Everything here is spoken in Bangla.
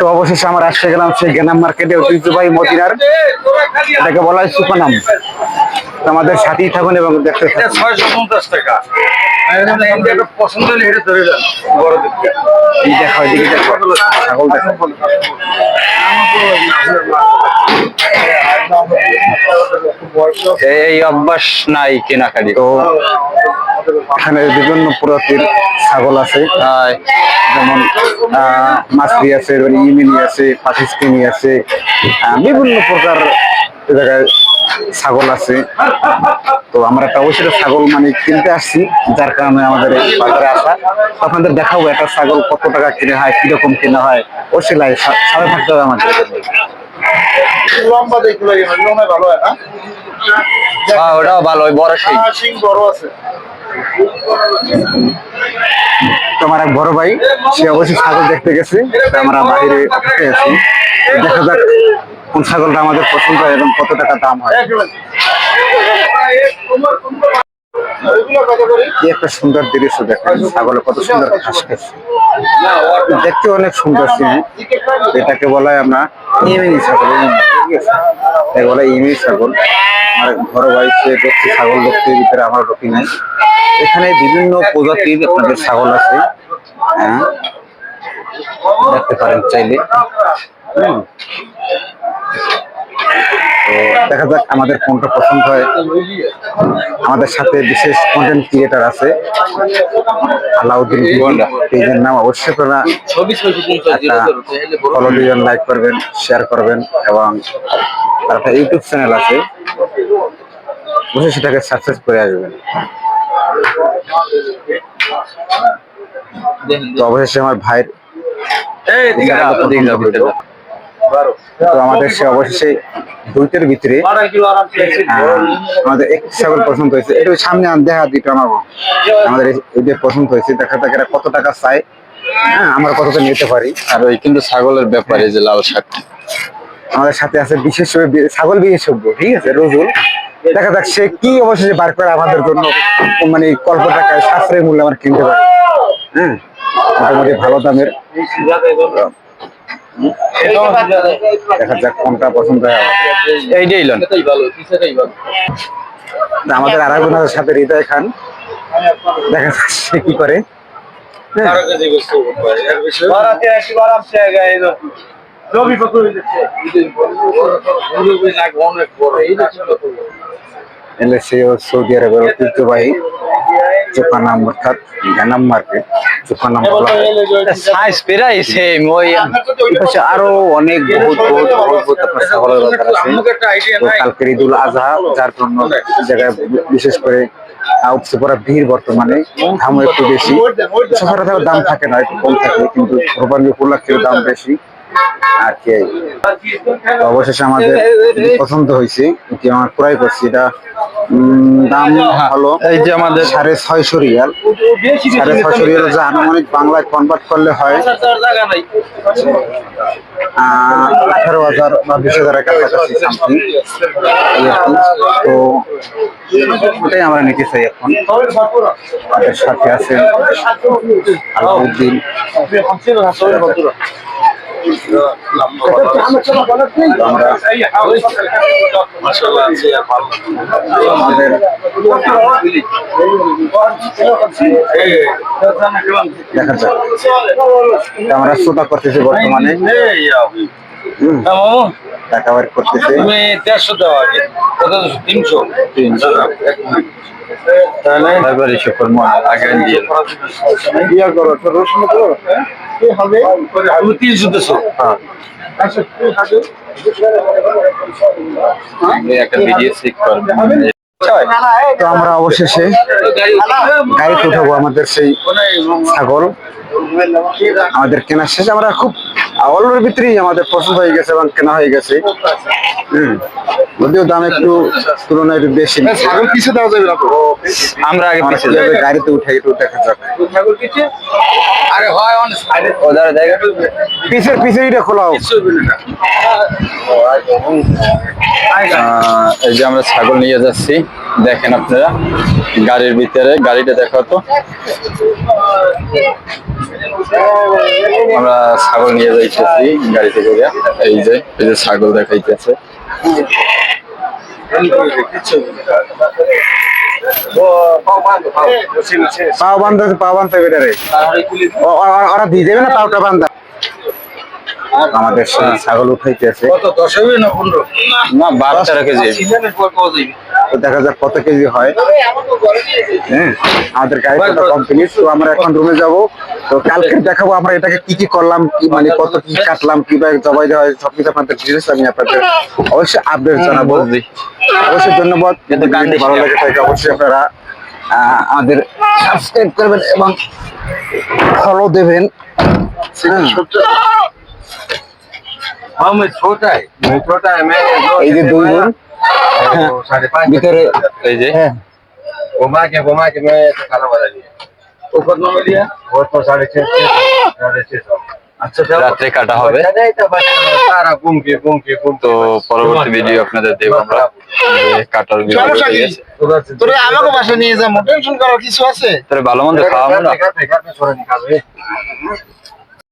তো অবশেষে আমরা আসতে গেলাম সেই গেনাম মার্কেটে ঐতিহ্যবাহী মদিনার। এটাকে বলা হয় সুপানাম। আমাদের সাথেই থাকুন এবং দেখতে থাকুন। ছয়শো পঞ্চাশ টাকা। আর এখানে এটা একটা পছন্দ হলে এটা ধরে যান বড় এই দেখো এদিকে দেখো ছাগল দেখো। এই অভ্যাস নাই কেনাকাটি। তো এখানে বিভিন্ন প্রজাতির ছাগল আছে যেমন মাছরি আছে ইমিনি আছে পাকিস্তানি আছে বিভিন্ন প্রকার জায়গায় ছাগল আছে। তো আমরা একটা অবশ্যই ছাগল মানে কিনতে আসছি যার কারণে আমাদের এই বাজারে আসা। আপনাদের দেখাবো একটা ছাগল কত টাকা কিনে হয় কীরকম কিনা হয় অবশ্যই লাগে সা- সাথে থাকতে হবে আমাদের। লম্বা লম্বা ভালো হয় না? হ্যাঁ, ওটাও ভালো বড় সিং বড় আছে। তো আমার এক বড় ভাই, সে অবশ্যই ছাগল দেখতে গেছে আমরা বাইরে অপেক্ষায় আছি। দেখা যাক কোন ছাগলটা আমাদের পছন্দ হয় এবং কত টাকা দাম হয়। কি একটা সুন্দর দৃশ্য দেখেন। ছাগলে কত সুন্দর ঘাস খাচ্ছে দেখতে অনেক সুন্দর সিন এটাকে বলা হয় আমরা ইমিনি ছাগল। এটাকে বলা ইমিনি ছাগল। আমার ঘর সে দেখছে ছাগল দেখতে ভিতরে আমার রকি নাই। এখানে বিভিন্ন প্রজাতির আপনাদের ছাগল আছে। হ্যাঁ? দেখতে পারেন চাইলে। হুম। তো দেখা যাক আমাদের কোনটা পছন্দ হয়। আমাদের সাথে বিশেষ কন্টেন্ট ক্রিয়েটার আছে। আলাউদ্দিন পেজের নাম অবশ্যই আপনারা ফলো দিবেন লাইক করবেন শেয়ার করবেন এবং তার একটা ইউটিউব চ্যানেল আছে। অবশ্যই সেটাকে সাকসেস করে আসবেন। তো অবশেষে আমার ভাইয়ের তো আমাদের সে অবশেষে দুইটার ভিতরে আমাদের এক ছাগল পছন্দ হয়েছে। একটু সামনে দেখা দিতে আমার আমাদের এই- যে পছন্দ হয়েছে দেখা এরা কত টাকা চাই হ্যাঁ আমরা কতটা নিতে পারি। আর ওই কিন্তু ছাগলের ব্যাপারে যে লাল শাক আমাদের সাথে আছে বিশেষ ছাগল বিশেষজ্ঞ ঠিক আছে রোজুল। দেখা যাক সে কি অবশেষে বার করে আমাদের জন্য মানে অল্প টাকায় সাশ্রয়ী মূল্যে আমরা কিনতে পারি। হ্যাঁ মোটামুটি ভালো দামের। দেখা যাক কোনটা পছন্দ হয়। এইটাই আমাদের আর সাথে হৃদয় খান। দেখা সে কি করে। হ্যাঁ। সৌদি আরবের ঐতিহ্যবাহী চোখানাম অর্থাৎ গ্যানাম মার্কেট। সাইজ পেরাই সেম ওই এই আরও অনেক বহুত বহুত বহুত আপনার ছাগলের আছে। তো কালকের ঈদুল আজহা যার জন্য জায়গায় বিশেষ করে আহ, উপচে পড়া ভিড় বর্তমানে দামও একটু বেশি। দাম থাকে না একটু কম থাকে কিন্তু কোরবানি উপলক্ষে দাম বেশি। আর কি অবশেষে আমাদের পছন্দ হয়েছে এটি আমার ক্রয় করছি এটা দাম হলো এই যে আমাদের সাড়ে ছয়শো রিয়াল। সাড়ে ছয়শো রিয়াল যা আনুমানিক বাংলায় কনভার্ট করলে হয় আঠারো হাজার বা বিশ হাজারের কাছাকাছি সামথিং তো ওটাই আমরা নিতে চাই এখন। আমাদের সাথে আছেন আলাউদ্দিন দেখা যাক আমরা শ্রোতা করতেছি বর্তমানে। টাকা বের করতেছে। তুমি দেড়শো দেওয়া আগে। কত তিনশো। তিনশো। তারপরে আগে দিয়ে। ইয়া করো রসুন করো। তুমি তিনশো দেশো হ্যাঁ। ভিডিও চেক করবেন তো আমরা অবশেষে গাড়িতে উঠাবো আমাদের সেই ছাগল। আমাদের কেনার শেষ। আমরা খুব অল্পের ভিতরেই আমাদের পছন্দ হয়ে গেছে এবং কেনা হয়ে গেছে। যদিও দাম একটু তুলনায় একটু বেশি। ছাগল পিছে দেওয়া যাবে না আমরা আগে পিছিয়ে গাড়িতে উঠাই একটু দেখা যাক। ছাগল পিছে আরে হয় অনেক সাইডে। ওদের জায়গা পিছের খোলাও। আহ, এই যে আমরা ছাগল নিয়ে যাচ্ছি। দেখেন আপনারা গাড়ির ভিতরে গাড়িটা দেখো তো। আমরা ছাগল নিয়ে যাইতেছি গাড়িতে করে। এই যে এই যে ছাগল দেখাইতেছে। পাও বান্ধা পাও বান্ধা বেটারে ওরা দিয়ে দেবে না পাওটা বান্ধা? আমাদের সেই ছাগল উঠাইতেছে। কত দশ না পনেরো? না বারো তেরো কেজি। দেখা যাক কত কেজি হয়। হ্যাঁ এখন রুমে যাব। তো কালকে দেখাবো আমরা এটাকে কি কি করলাম কি মানে কত কি কাটলাম অবশ্যই অবশ্যই ধন্যবাদ। ভালো লাগে থাকে অবশ্যই আপনারা আমাদের সাবস্ক্রাইব এবং ছোটায় হ্যাঁ। ছোটায় এই যে দুই ভিতরে এই যে হ্যাঁ घुमा के घुमा के मैं ऐसे खाना बना लिया ऊपर में लिया वो तो साढ़े छह सौ साढ़े छह सौ अच्छा चलो রাত্রে কাটা হবে बच्चा नहीं था बच्चा सारा घूम के घूम के घूम তো পরবর্তী ভিডিও আপনাদের দেব আমরা যে কাটার ভিডিও সমস্যা কি? उधर से তোরা আমাকে বাসা নিয়ে যাবো টেনশন করার কিছু আছে তাহলে ভালো মন্দ খাওয়াবো